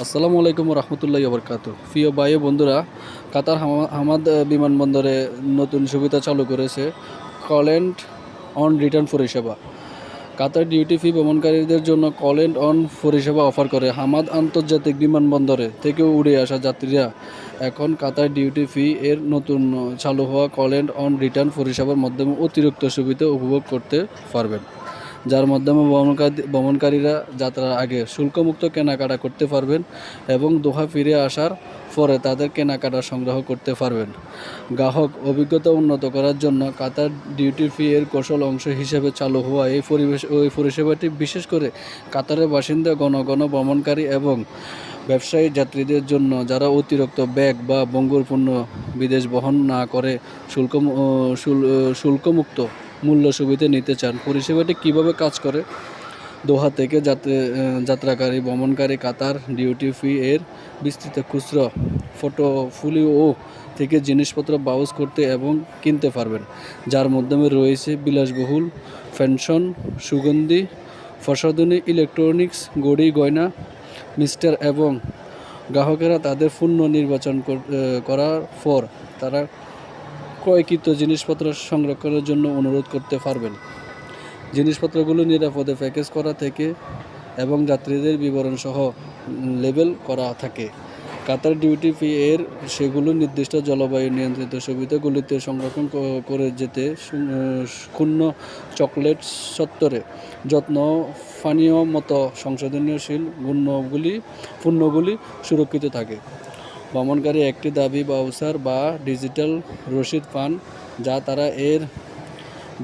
আসসালামু আলাইকুম রহমতুল্লাহ বরকাত প্রিয় ও বন্ধুরা, কাতার হামা- হামাদ বিমানবন্দরে নতুন সুবিধা চালু করেছে কল অ্যান্ড অন রিটার্ন পরিষেবা। কাতার ডিউটি ফি ভ্রমণকারীদের জন্য কল অ্যান্ড অন পরিষেবা অফার করে হামাদ আন্তর্জাতিক বিমানবন্দরে থেকে উড়ে আসা যাত্রীরা। এখন কাতার ডিউটি ফি এর নতুন, চালু হওয়া কল অ্যান্ড অন রিটার্ন পরিষেবার মাধ্যমে অতিরিক্ত সুবিধা উপভোগ করতে পারবেন। যার মাধ্যমে ভ্রমণকারী ভ্রমণকারীরা যাত্রার আগে শুল্কমুক্ত কেনাকাটা করতে পারবেন এবং দোহা ফিরে আসার পরে তাদের কেনাকাটা সংগ্রহ করতে পারবেন। গ্রাহক অভিজ্ঞতা উন্নত করার জন্য কাতার ডিউটি ফি এর কৌশল অংশ হিসেবে চালু হওয়া এই পরিবেশ ওই পরিষেবাটি বিশেষ করে কাতারের বাসিন্দা গণগণ ভ্রমণকারী এবং ব্যবসায়ী যাত্রীদের জন্য যারা অতিরিক্ত ব্যাগ বা বঙ্গুর পণ্য বিদেশ বহন না করে শুল্ক শুল্কমুক্ত মূল্য সুবিধা নিতে চান। পরিষেবাটি কীভাবে কাজ করে? দোহা থেকে যাত্রী যাত্রাকারী, ভ্রমণকারী কাতার ডিউটি ফি এর বিস্তৃত খুচরো ফটোফুলিও থেকে জিনিসপত্র বাউজ করতে এবং কিনতে পারবেন। যার মাধ্যমে রয়েছে বিলাসবহুল ফ্যাশন সুগন্ধি, প্রসাধনী ইলেকট্রনিক্স গড়ি, গয়না, মিস্টার এবং গ্রাহকেরা তাদের পণ্য নির্বাচন করার পর তারা ক্রয়কৃত জিনিসপত্র সংরক্ষণের জন্য অনুরোধ করতে পারবেন। জিনিসপত্রগুলো নিরাপদে প্যাকেজ করা থেকে এবং যাত্রীদের বিবরণ সহ লেবেল করা থাকে। কাতার ডিউটি ফি এর সেগুলো নির্দিষ্ট জলবায়ু নিয়ন্ত্রিত সুবিধাগুলিতে সংরক্ষণ করে যেতে ক্ষুণ্ণ চকলেট সত্তরে। যত্ন, পানীয় মতো সংশোধনীয়শীল গুণগুলি, পণ্যগুলি সুরক্ষিত থাকে। ভ্রমণকারী একটি দাবি বাউসার বা ডিজিটাল রসিদ পান যা তারা এর,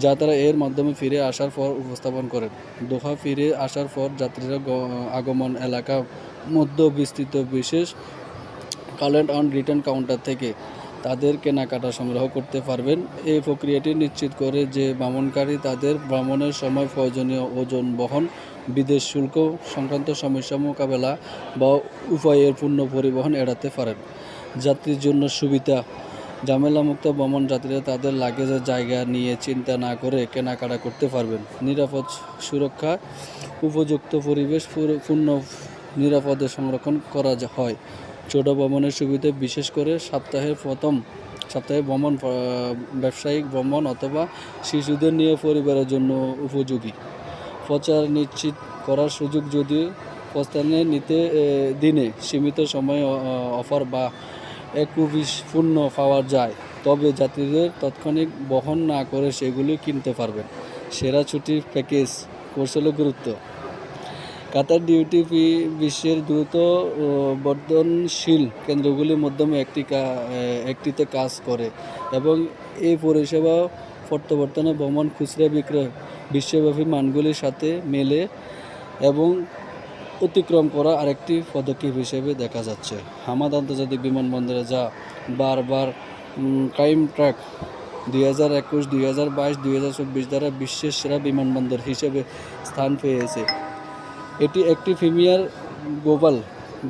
যা তারা এর মাধ্যমে ফিরে আসার পর উপস্থাপন করেন। দোহা ফিরে আসার পর যাত্রীরা আগমন এলাকা মধ্য বিস্তৃত বিশেষ কালেন্ট অন রিটার্ন কাউন্টার থেকে তাদের কেনাকাটা সংগ্রহ করতে পারবেন। এই প্রক্রিয়াটি নিশ্চিত করে যে ভ্রমণকারী তাদের ভ্রমণের সময় প্রয়োজনীয় ওজন বহন বিদেশ শুল্ক সংক্রান্ত সমস্যা মোকাবেলা বা উপায়ের পূর্ণ পরিবহন এড়াতে পারেন। যাত্রীর জন্য সুবিধা, ঝামেলামুক্ত ভ্রমণ যাত্রীরা তাদের লাগেজের জায়গা নিয়ে চিন্তা না করে কেনাকাটা করতে পারবেন। নিরাপদ সুরক্ষা, উপযুক্ত পরিবেশ পূর্ণ নিরাপদে সংরক্ষণ করা হয়। ছোট ভ্রমণের সুবিধা বিশেষ করে সপ্তাহের প্রথম, সপ্তাহে ভ্রমণ ব্যবসায়িক ভ্রমণ অথবা শিশুদের নিয়ে পরিবারের জন্য উপযোগী। প্রচার নিশ্চিত করার সুযোগ যদি প্রস্থানে নিতে দিনে সীমিত সময়ে অফার বা একুবিশ পূর্ণ পাওয়া যায়, তবে যাত্রীদের তাৎক্ষণিক বহন না করে সেগুলি কিনতে পারবেন। সেরা ছুটির প্যাকেজ কৌশলের গুরুত্ব। কাতার ডিউটি ফি বিশ্বের দ্রুত বর্ধনশীল কেন্দ্রগুলির মাধ্যমে একটি একটিতে কাজ করে এবং এই পরিষেবা প্রত্যাবর্তনে ভ্রমণ খুচরা বিক্রয় বিশ্বব্যাপী মানগুলির সাথে মেলে এবং অতিক্রম করা আরেকটি পদক্ষেপ হিসেবে দেখা যাচ্ছে। হামাদ আন্তর্জাতিক বিমানবন্দরে যা বারবার ক্রাইম ট্র্যাক দুই হাজার একুশ, দুই হাজার বাইশ, দুই হাজার চব্বিশ দ্বারা বিশ্বের সেরা বিমানবন্দর হিসেবে স্থান পেয়েছে। এটি একটি প্রিমিয়ার গ্লোবাল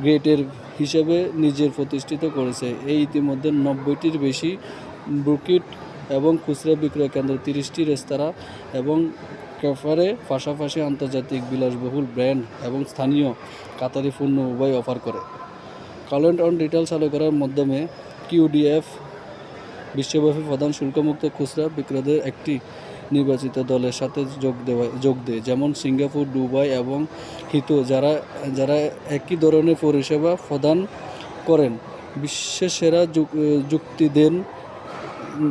গ্রেটের হিসেবে নিজের প্রতিষ্ঠিত করেছে। এই ইতিমধ্যে নব্বইটির বেশি বুকিট এবং খুচরা বিক্রয় কেন্দ্র তিরিশটি রেস্তোরাঁ এবং ক্যাফারে পাশাপাশি আন্তর্জাতিক বিলাসবহুল ব্র্যান্ড এবং স্থানীয় কাতারি পণ্য উভয় অফার করে। কালেন্ট অন রিটেল চালু করার মাধ্যমে কিউডিএফ বিশ্বব্যাপী প্রধান শুল্কমুক্ত খুচরা বিক্রেতাদের একটি নির্বাচিত দলের সাথে যোগ দেওয়া, যোগ দেয়, যেমন সিঙ্গাপুর, দুবাই এবং হিতো, যারা যারা একই ধরনের পরিষেবা প্রদান করেন। বিশ্বের সেরা যুক- যুক্তি দেন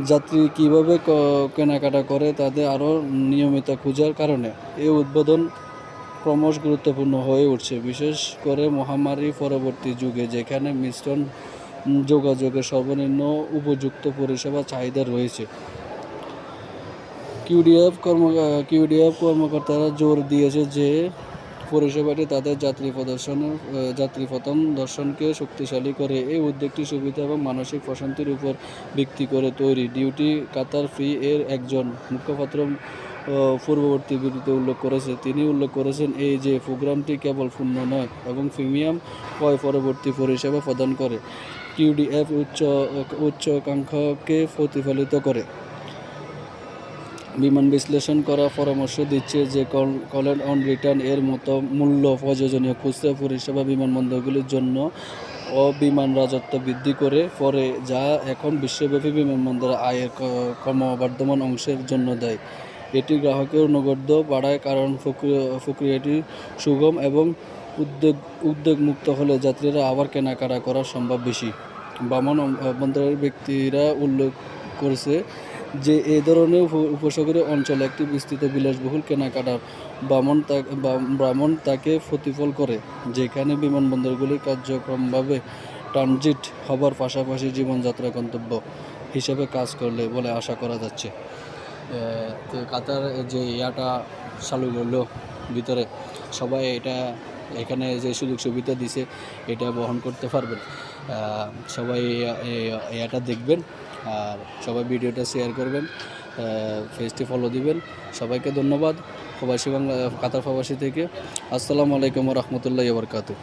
যাত্রী কীভাবে কেনাকাটা করে তাদের আরও নিয়মিত খোঁজার কারণে এই উদ্বোধন ক্রমশ গুরুত্বপূর্ণ হয়ে উঠছে। বিশেষ করে মহামারী পরবর্তী যুগে যেখানে মিশ্রণ যোগাযোগের সর্বনিম্ন উপযুক্ত পরিষেবা চাহিদা রয়েছে। কিউডিএফ কর্ম কিউডিএফ কর্মকর্তারা জোর দিয়েছে যে পরিষেবাটি তাদের যাত্রী প্রদর্শন যাত্রী প্রথম দর্শনকে শক্তিশালী করে। এই উদ্যোগটি সুবিধা এবং মানসিক প্রশান্তির উপর ভিত্তি করে তৈরি। ডিউটি কাতার ফ্রি এর একজন মুখপাত্র পূর্ববর্তী বিরুদ্ধে উল্লেখ করেছে। তিনি উল্লেখ করেছেন, এই যে প্রোগ্রামটি কেবল পূর্ণ নয়, এবং প্রিমিয়াম ক্রয় পরবর্তী পরিষেবা প্রদান করে। কিউডিএফ উচ্চ, উচ্চাকাঙ্ক্ষাকে প্রতিফলিত করে। বিমান বিশ্লেষণ করা পরামর্শ দিচ্ছে যে কল কলেন অন রিটার্ন এর মতো মূল্য প্রয়োজনীয় খুচরা পরিষেবা বিমানবন্দরগুলির জন্য ও বিমান রাজত্ব বৃদ্ধি করে, পরে যা এখন বিশ্বব্যাপী বিমানবন্দরের আয়ের ক্রমবর্ধমান অংশের জন্য দেয়। এটি গ্রাহকের নগদ বাড়ায় কারণ প্রক্রিয়াটি সুগম এবং উদ্যোগ, উদ্যোগমুক্ত হলে যাত্রীরা আবার কেনাকাটা করা সম্ভব বেশি। বামন বন্দরের ব্যক্তিরা উল্লেখ করেছে যে এই ধরনের উপ- উপসাগরীয় অঞ্চলে একটি বিস্তৃত বিলাসবহুল কেনাকাটার বামন তা- বা- তাকে প্রতিফল করে, যেখানে বিমানবন্দরগুলি কার্যক্রমভাবে ট্রানজিট হবার পাশাপাশি জীবনযাত্রা গন্তব্য হিসেবে কাজ করলে বলে আশা করা যাচ্ছে। তো কাতার যে ইয়াটা চালু করল ভিতরে, সবাই এটা এখানে যে সুযোগ সুবিধা দিছে, এটা বহন করতে পারবেন। সবাই এটা দেখবেন। আর সবাই ভিডিওটা শেয়ার করবেন ফেসটি ফলো দিবেন। সবাইকে ধন্যবাদ। প্রবাসী বাংলা কাতার প্রবাসী থেকে। আসসালামু আলাইকুম রহমতুল্লাহ বরকাতু